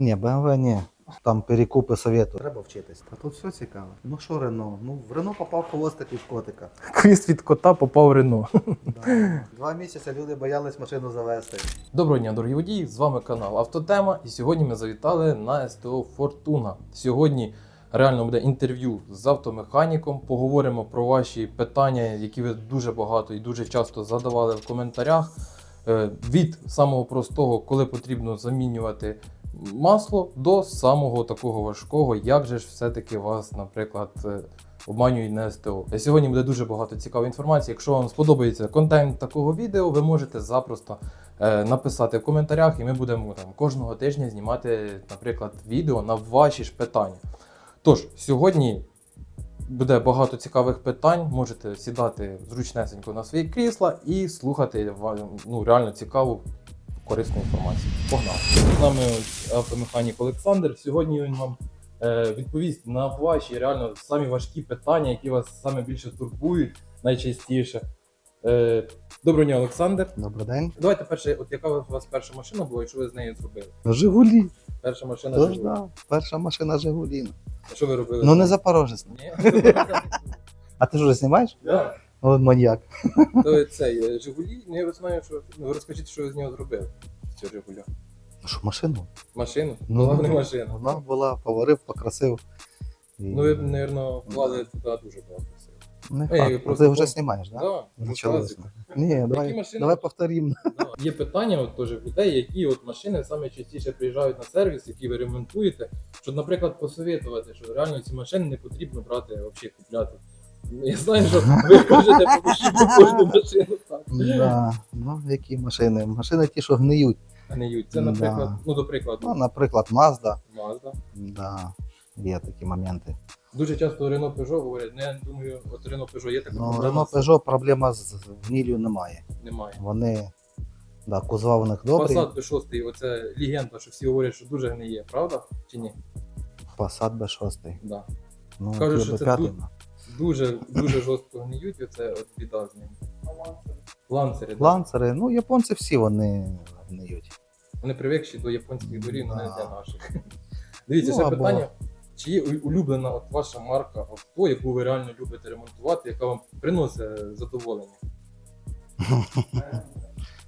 Ні, BMW ні. Там перекупи совету. Треба вчитись. А тут все цікаво. Ну що Рено? Ну, в Рено попав хвостик від котика. Квіст від кота попав в Рено. Да. Два місяці люди боялись машину завести. Доброго дня, дорогі водії! З вами канал Автотема. І сьогодні ми завітали на СТО Фортуна. Сьогодні реально буде інтерв'ю з автомеханіком. Поговоримо про ваші питання, які ви дуже багато і дуже часто задавали в коментарях. Е, Від самого простого, коли потрібно замінювати масло, до самого такого важкого, як же ж все-таки вас, наприклад, е, обманюють на СТО. Сьогодні буде дуже багато цікавої інформації. Якщо вам сподобається контент такого відео, ви можете запросто е, написати в коментарях, і ми будемо там кожного тижня знімати, наприклад, відео на ваші ж питання. Тож, сьогодні буде багато цікавих питань. Можете сідати зручнесенько на свої крісла і слухати ну, реально цікаву корисну інформацію. Погнали! З нами автомеханік Олександр. Сьогодні він вам е, відповість на ваші реально самі важкі питання, які вас саме більше турбують найчастіше. Е, доброго дня, Олександр. Добрий день. Давайте перше, от яка у вас перша машина була, і що ви з нею зробили? Жигулі. Перша машина Тож, Жигуль. да. Перша машина Жигулі. А Що ви робили? Ну не Запорожець. Ні. А ти ж вже знімаєш? Да. Ну, маньяк. То цей Жигулі, ну я знаю, що ну, розкажіть, що ви з нього зробили. Цього Жигуля. Ну що, машину? Машину? Ну, Була не машина. Вона була, поварив, покрасив. І... Ну ви, мабуть, вклали туди дуже багато сил. Не Ей, факт. просто Ти вже пом- знімаєш, так? Да, Началось. класика. Ні, давай, машини? давай повторимо. Да. Є питання от теж в людей, які от машини саме частіше приїжджають на сервіс, які ви ремонтуєте, щоб, наприклад, посовітувати, що реально ці машини не потрібно брати, взагалі купляти. Ну, Я знаю, що ви кажете по душі про кожну машину так. Да. Ну, які машини? Машини ті, що гниють. Гниють. Це, Да. наприклад, ну, до прикладу, Ну, наприклад, Mazda. Mazda. Да. Є такі моменти. Дуже часто Renault Peugeot говорять, ну я думаю, от Renault Peugeot є така Ну, проблема. Renault Peugeot проблема з гніллю немає. Немає. Вони, да, кузова у них добрі. Passat B6, оце легенда, що всі говорять, що дуже гниє, правда? Чи ні? Passat B6. Да. Ну, Кажуть, що це B5. тут- Дуже, дуже жорстко гниють, оце от біда з ними. Ланцери, да. Ланцери, ну, японці всі вони гниють. Вони привикші до японських доріг, але не Да. для наших. Дивіться, Ну, ще або- питання. Чи є у- улюблена от ваша марка авто, яку ви реально любите ремонтувати, яка вам приносить задоволення?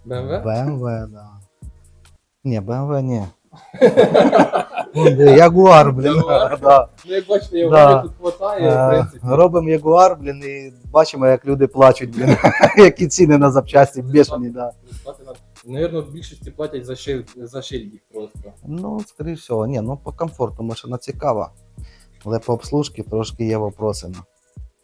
BMW? BMW, да. Ні, BMW ні. Ягуар, блін. Да. Ну, як бачите, його Да. тут хватає, в Е, принципі. Робимо Ягуар, блін, і бачимо, як люди плачуть, блін. Які ціни на запчасті бешені, да. Наверно, в більшості платять за шиль, за просто. Ну, скоріш всього, ні, ну по комфорту машина цікава. Але по обслужці трошки є вопроси. ну.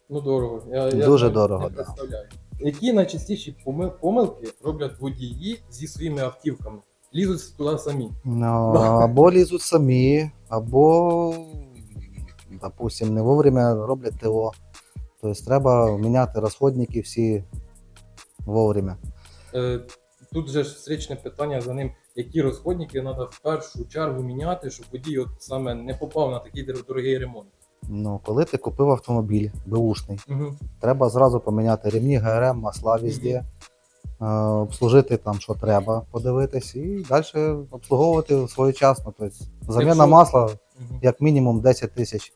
Ну, дорого. Я, я Дуже навіть дорого, Не да. представляю. Які найчастіші поми- помилки роблять водії зі своїми автівками? Лізуть туди самі. Ну, або лізуть самі, або, допустим, не вовремя роблять ТО. Тобто треба міняти розходники всі вовремя. Е, тут же ж встречне питання за ним, які розходники треба в першу чергу міняти, щоб водій от саме не попав на такий дорогий ремонт. Ну, коли ти купив автомобіль беушний, Угу. треба зразу поміняти ремні, ГРМ, масла везде, е, обслужити там, що треба, подивитись, і далі обслуговувати своєчасно. Тобто, заміна Якщо- масла як мінімум 10 тисяч.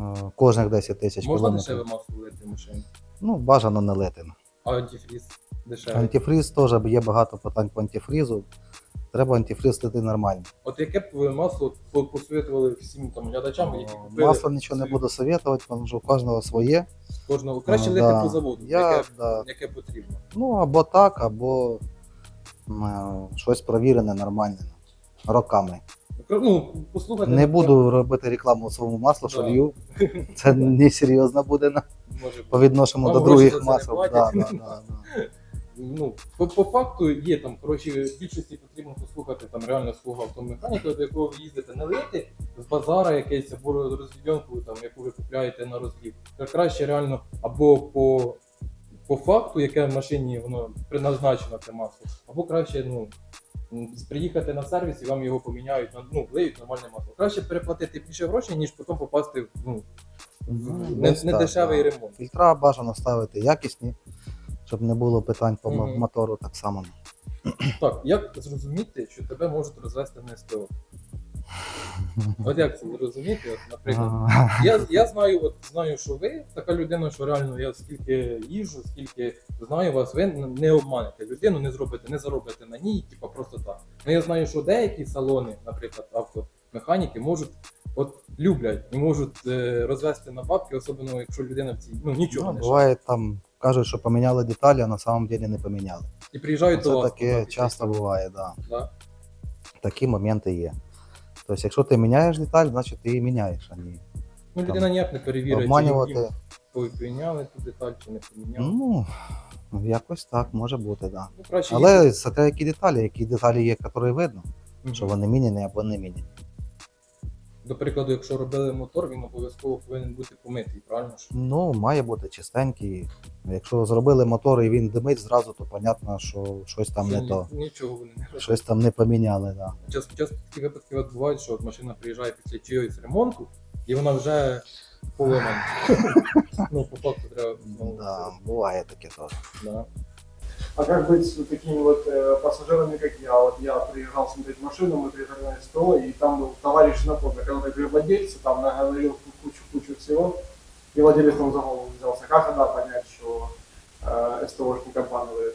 е, Кожних 10 тисяч Можна кілометрів. дешеве масло лити в машину, Ну, бажано не лити. а антифріз дешевий. Антифріз теж є багато питань по антифрізу. Треба антифріз лити нормально. От яке б ви масло по- посоветували всім там глядачам, які купили Масло нічого не буду советувати, тому що у кожного своє. кожного краще А, лити да. по заводу, Я, яке, да. яке потрібно. Ну, або так, або м, е, щось провірене нормальне. Роками. Ну, послухайте. Не буду робити рекламу своєму маслу, що Да. лью. Це несерйозно буде на, може, по відношенню Вам до гроші других це не масел. Да, да, да, да. ну, по, по факту є там, коротше, в більшості потрібно послухати там реально свого автомеханіка, до якого ви їздите, не лити з базара якесь або розвідьонку, там, яку ви купляєте на розлів. Краще реально або по, по факту, яке в машині воно предназначено це масло, або краще, ну. Приїхати на сервіс і вам його поміняють, ну, влиють нормальне масло. Краще переплатити більше грошей, ніж потім попасти в ну, Ну, не, так, дешевий ремонт. Фільтра бажано ставити якісні, щоб не було питань по Мгм. мотору так само. Так, як зрозуміти, що тебе можуть розвести на СТО? От як це зрозуміти? От, наприклад, я, я знаю, от знаю, що ви така людина, що реально я скільки їжу, скільки знаю вас, ви не обманете людину, не зробите, не заробите на ній, типа просто так. Ну я знаю, що деякі салони, наприклад, автомеханіки, можуть. От люблять і можуть е, розвести на бабки, особливо якщо людина в цій ну нічого Ну, не шарить. буває там, кажуть, що поміняли деталі, а на самом деле не поміняли. І приїжджають до Це таке часто буває, да. Да? Такі моменти є. Тобто, якщо ти міняєш деталь, значить ти її міняєш, а не Ну людина ніяк не перевірить, обманювати. ви поміняли ту деталь, чи не поміняли. Ну, якось так може бути, да. Ну, краще Але це те, які деталі, які деталі є, які видно, Мгм. що вони міняні або не міняні. До прикладу, якщо робили мотор, він обов'язково повинен бути помитий, правильно ж? Ну, має бути чистенький. Якщо зробили мотор і він димить зразу, то понятно, що щось там Що не ні- то. Нічого вони не роблять. Щось там не поміняли, да. Часто, часто такі випадки от бувають, що от машина приїжджає після чогось ремонту, і вона вже поломана. ну, по факту треба знову. да. Буває таке теж. Да. А как быть с вот такими вот э, пассажирами, как я? Вот я приезжал смотреть машину, мы приехали на СТО, и там был товарищ на фото, который при владельце там наговорил кучу-кучу всего, и владелец там за голову взялся. Как тогда понять, что э, СТОшник обманывает?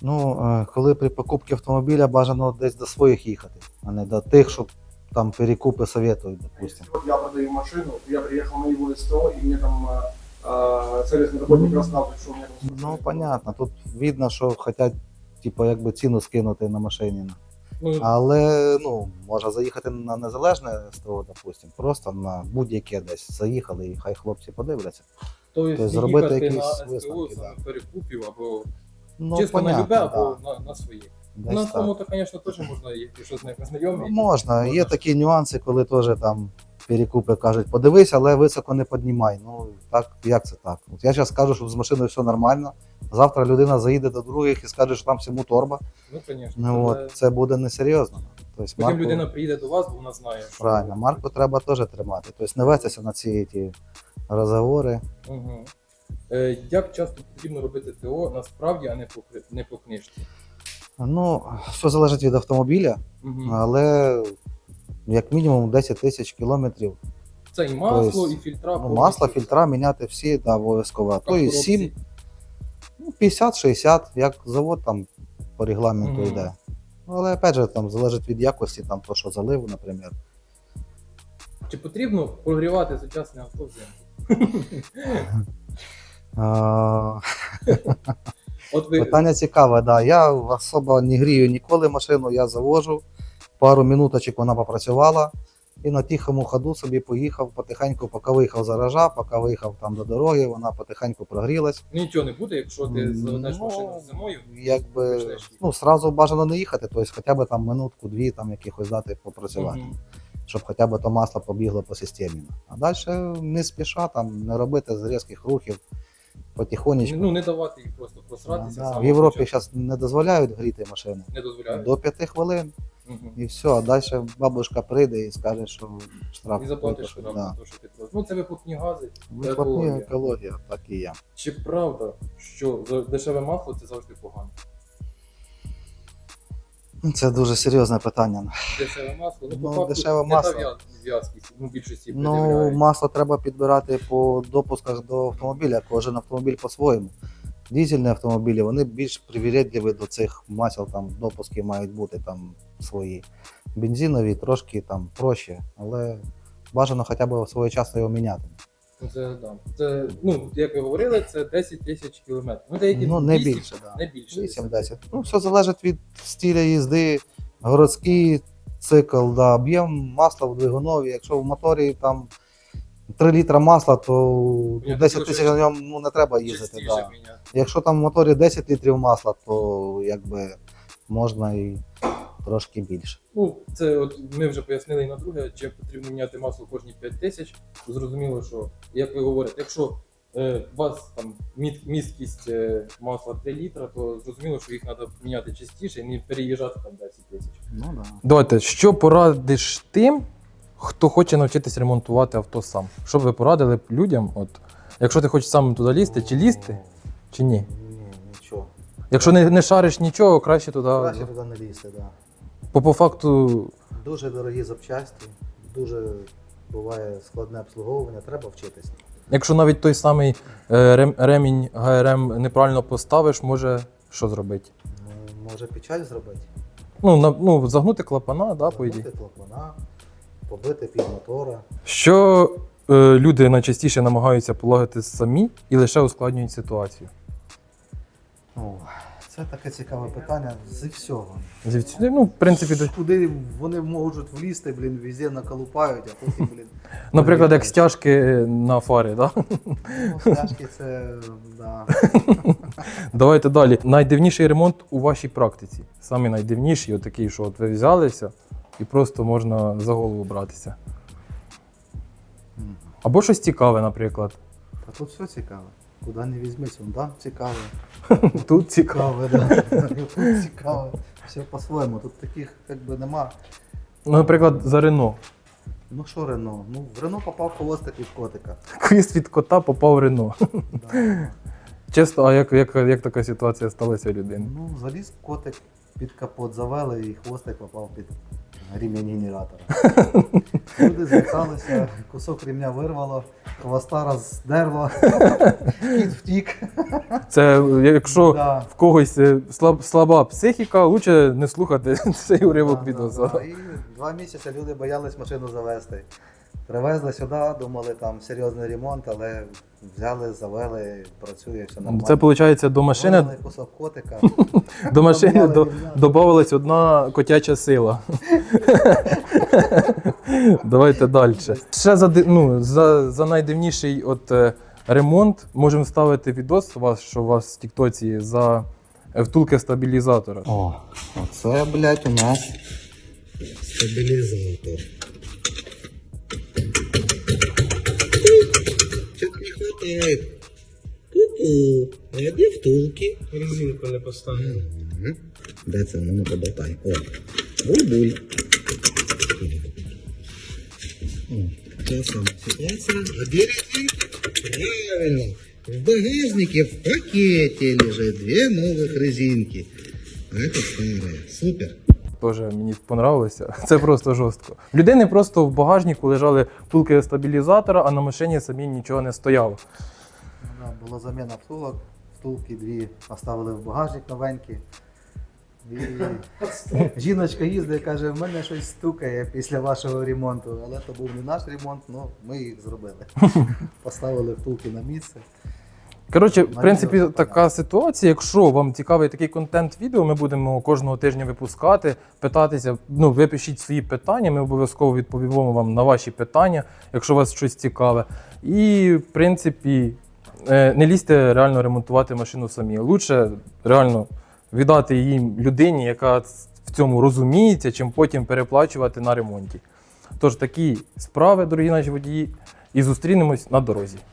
Ну, е, коли при покупці автомобіля бажано десь до своїх їхати, а не до тих, щоб там перекупи советують, А допустим. если вот я продаю машину, я приехал на его СТО, и мне там э, э, сервисный работник рассказывает, что у меня там... с Ну, машиной понятно, тут видно, що хочуть, типу, якби ціну скинути на машині. Ну, Але ну, можна заїхати на незалежне СТО, допустим, просто на будь-яке десь заїхали, і хай хлопці подивляться. то тобто є зробити їхати якісь на СТО висновки, саме да. перекупів або Ну, чисто на любе, або да. на, на своє. Десь на так. тому, то, звісно, теж можна, якщо з ними Ну, знайомі. можна. Є Можна. такі нюанси, коли теж там перекупи кажуть, подивись, але високо не піднімай. Ну так, як це так? От я зараз скажу, що з машиною все нормально. Завтра людина заїде до других і скаже, що там всьому торба. Ну, звісно. Ну але це буде несерйозно. Тобто, Потім марку, людина приїде до вас, бо вона знає, що правильно, марку треба теж тримати. Тобто не вестися на ці ті розговори. Угу. Е, як часто потрібно робити ТО насправді, а не по, не по книжці? Ну, все залежить від автомобіля, Угу. але як мінімум 10 тисяч кілометрів. Це і масло, тобто, і фільтра. Ну, масло, фільтра міняти всі да, обов'язково. А То і 7, ну, 50-60, як завод там по регламенту Мгм. йде. Ну, Але опять же, там залежить від якості, там то, що залив, наприклад. Чи потрібно прогрівати сучасне авто взимку? Питання цікаве, да. Я особо не грію ніколи машину, я завожу, пару минуточок вона попрацювала. І на тихому ходу собі поїхав потихеньку, поки виїхав з гаража, поки виїхав там до дороги, вона потихеньку прогрілась. нічого не буде, якщо ти заведеш Ну, машину зимою. Якби ну, сразу бажано не їхати, тобто хоча б там минутку-дві там якихось дати попрацювати, Мгм. щоб хоча б то масло побігло по системі. А далі не спіша, там не робити з різких рухів, потихонечку. Ну, не давати їй просто просратися. да. з В Європі зараз не дозволяють гріти машини. не дозволяють. До п'яти хвилин Мгм. і все, а далі бабушка прийде і скаже, що штраф. І заплатиш штраф да. за те, що ти просто. Ну, це вихлопні гази. Вихлопні екологія. екологія, так і є. Чи правда, що за- дешеве масло це завжди погано? Ну, Це дуже серйозне питання. Дешеве масло, ну, Ну, по факту, дешеве масло. ну, більшості Ну, пред'являють. масло треба підбирати по допусках до автомобіля. Кожен автомобіль по-своєму. Дізельні автомобілі вони більш привірядливі до цих масел, там допуски мають бути там свої. Бензинові трошки там проще, але бажано хоча б своєчасно його міняти. Ну, Це, да. це, ну, як ви говорили, це 10 тисяч кілометрів. Ну, деякі Ну, не 200, більше, да. Не більше. 8-10. Ну, все залежить від стиля їзди, городський цикл, да, об'єм масла в двигунові. Якщо в моторі там 3 літра масла, то Я 10 тисяч на ньому ну, не треба їздити. Да. Якщо там в моторі 10 літрів масла, то якби можна і трошки більше. Ну, це от ми вже пояснили і на друге, чи потрібно міняти масло кожні 5 тисяч. Зрозуміло, що, як ви говорите, якщо е, у вас там міт- місткість е, масла 3 літра, то зрозуміло, що їх треба міняти частіше і не переїжджати там 10 тисяч. Ну, да. Давайте, що порадиш тим, хто хоче навчитись ремонтувати авто сам? Що б ви порадили б людям? От, якщо ти хочеш сам туди лізти, чи лізти, чи ні? Ні, нічого. Якщо не, не шариш нічого, краще туди. Краще туди не лізти, да. По, по факту, Дуже дорогі запчасті, дуже буває складне обслуговування, треба вчитись. якщо навіть той самий е, ремінь ГРМ неправильно поставиш, може що зробити? Ну, може печаль зробити. Ну, на, ну загнути клапана, да, по ідеї. Забути клапана, побити під мотора. Що е, люди найчастіше намагаються полагати самі і лише ускладнюють ситуацію. О, це таке цікаве питання зі всього. Зі всі- Ну, в принципі, до- Куди вони можуть влізти, блін, везде наколупають, а потім, блін. наприклад, як стяжки на фари, да? Ну, стяжки це, да. Давайте далі. Найдивніший ремонт у вашій практиці. Самий найдивніший, отакий, що от ви взялися і просто можна за голову братися. Або щось цікаве, наприклад. Та тут все цікаве. Куди не візьмись, вон, да, цікаве. Тут. Цікаве, да. Тут цікаве. Все по-своєму. Тут таких якби нема. Ну, наприклад, за Рено. Ну що Рено? Ну, в Рено попав хвостик від котика. Хвіст від кота попав в Рено. Да. Чесно, а як, як, як така ситуація сталася у людини? Ну, заліз котик під капот завели і хвостик попав під ремінь генератора. Люди зверталися, кусок ремня вирвало, хвоста роздерло, кіт втік. Це якщо Да. в когось е, слаб, слаба психіка, лучше не слухати цей уривок відео. да, да. І два місяці люди боялись машину завести. Привезли сюди, думали там серйозний ремонт, але взяли, завели, працює, все нормально. Це виходить до машини, кусок котика. до машини до, додавалась одна котяча сила. Давайте далі. Ще за, ди- ну, за, за найдивніший от, е, ремонт можемо ставити відос у вас, що у вас в Тіктоці за втулки стабілізатора. О, оце, блядь, у нас стабілізатор. Не хватает? Ку-ку. Де втулки? Резинку не поставил. Угу. Де це? Ну, ну поболтай. О, буль-буль. О, та сама ситуація. Резинка? Правильно. В багажнике в пакете лежит две новых резинки. А это старая. Супер. Теж мені понравилося. Це просто жорстко. В людини просто в багажнику лежали втулки стабілізатора, а на машині самі нічого не стояло. Ну, була заміна втулок. Втулки дві поставили в багажник новенькі. І жіночка їздить і каже, в мене щось стукає після вашого ремонту. Але то був не наш ремонт, ну ми їх зробили. Поставили втулки на місце. Коротше, в принципі, така ситуація. Якщо вам цікавий такий контент відео, ми будемо кожного тижня випускати, питатися. Ну, ви пишіть свої питання, ми обов'язково відповімо вам на ваші питання, якщо у вас щось цікаве. І, в принципі, е, не лізьте реально ремонтувати машину самі. Лучше реально віддати її людині, яка в цьому розуміється, чим потім переплачувати на ремонті. Тож такі справи, дорогі наші водії, і зустрінемось на дорозі.